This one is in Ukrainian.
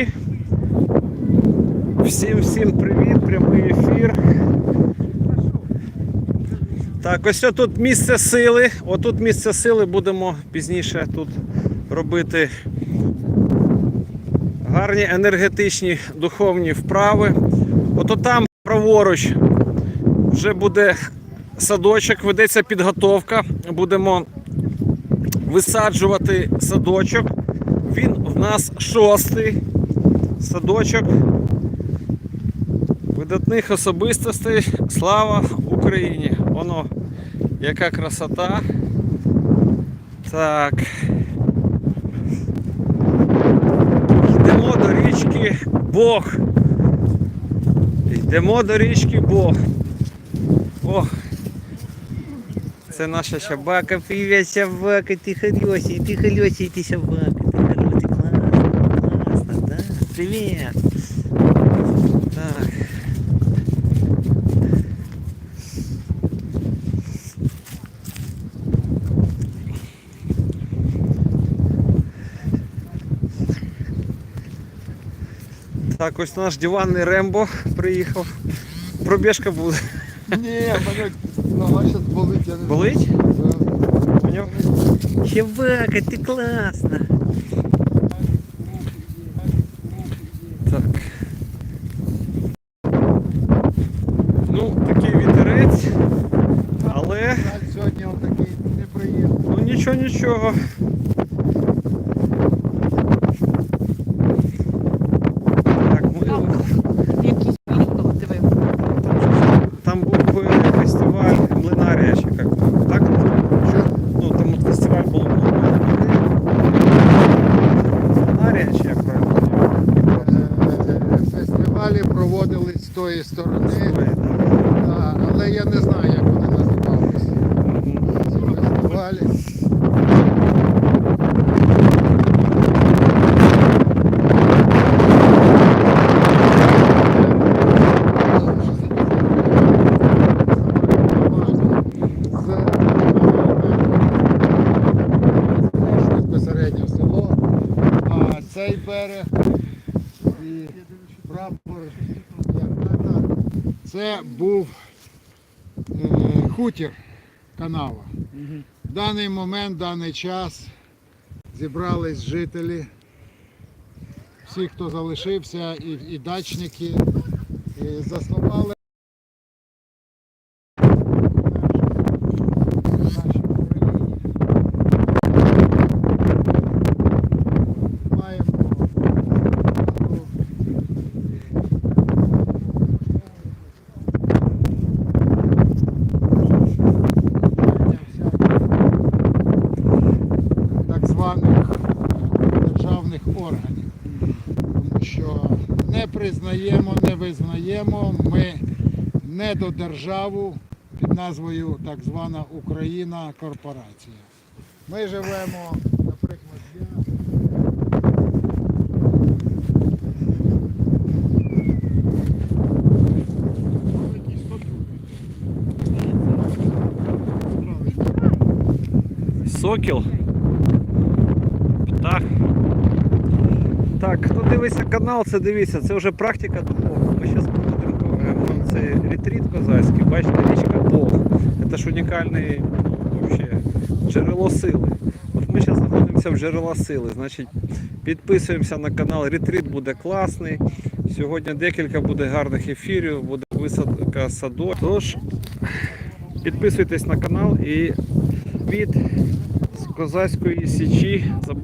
Січі. Всім всім привіт, прямий ефір. Так, ось тут місце сили. Отут місце сили будемо пізніше тут робити гарні енергетичні духовні вправи. Ото там праворуч вже буде садочок, ведеться підготовка. Будемо висаджувати садочок. Він в нас шостий садочок видатних особистостей. Слава Україні! Воно яка красота. Так. Йдемо до річки Бог. Йдемо до річки Бог. О, це наша собака. Привіт, собака, ти хороший, ти хороший, ти собака. да? Привіт. Так. Так, ось наш диванний Рембо приїхав. Пробіжка буде. Ні, мене нога зараз болить, я не Болить? знаю. Поняв? Чебака, ти класна. Так. Ну, такий вітерець, але Сьогодні он такий неприємний. ну нічого, нічого. Так, ми, Якийсь приїхав, диви. там був би фестиваль млинарія як там, так? Ну, там от фестиваль був млинарія чи як правильно? Е, Фестивалі проводились з тої сторони, да, але я не знаю, як вони називалися. Ці фестивалі. Безпосередньо село, а цей берег і прапор як так, це був е, хутір канава. В даний момент, в даний час зібрались жителі, всі, хто залишився, і, і дачники, і заснували. Органів. Тому що не признаємо, не визнаємо ми недодержаву під назвою так звана Україна корпорація. Ми живемо, наприклад, я. Сокіл. Так, хто дивиться канал, це дивіться, це вже практика духовна. Ми зараз е, цей ретріт козацький, бачите, річка Бог. Це ж унікальне джерело сили. От ми зараз знаходимося в джерела сили. Значить, підписуємося на канал. Ретріт буде класний. Сьогодні декілька буде гарних ефірів, буде висадка садок. Тож підписуйтесь на канал і від з козацької січі. Забудь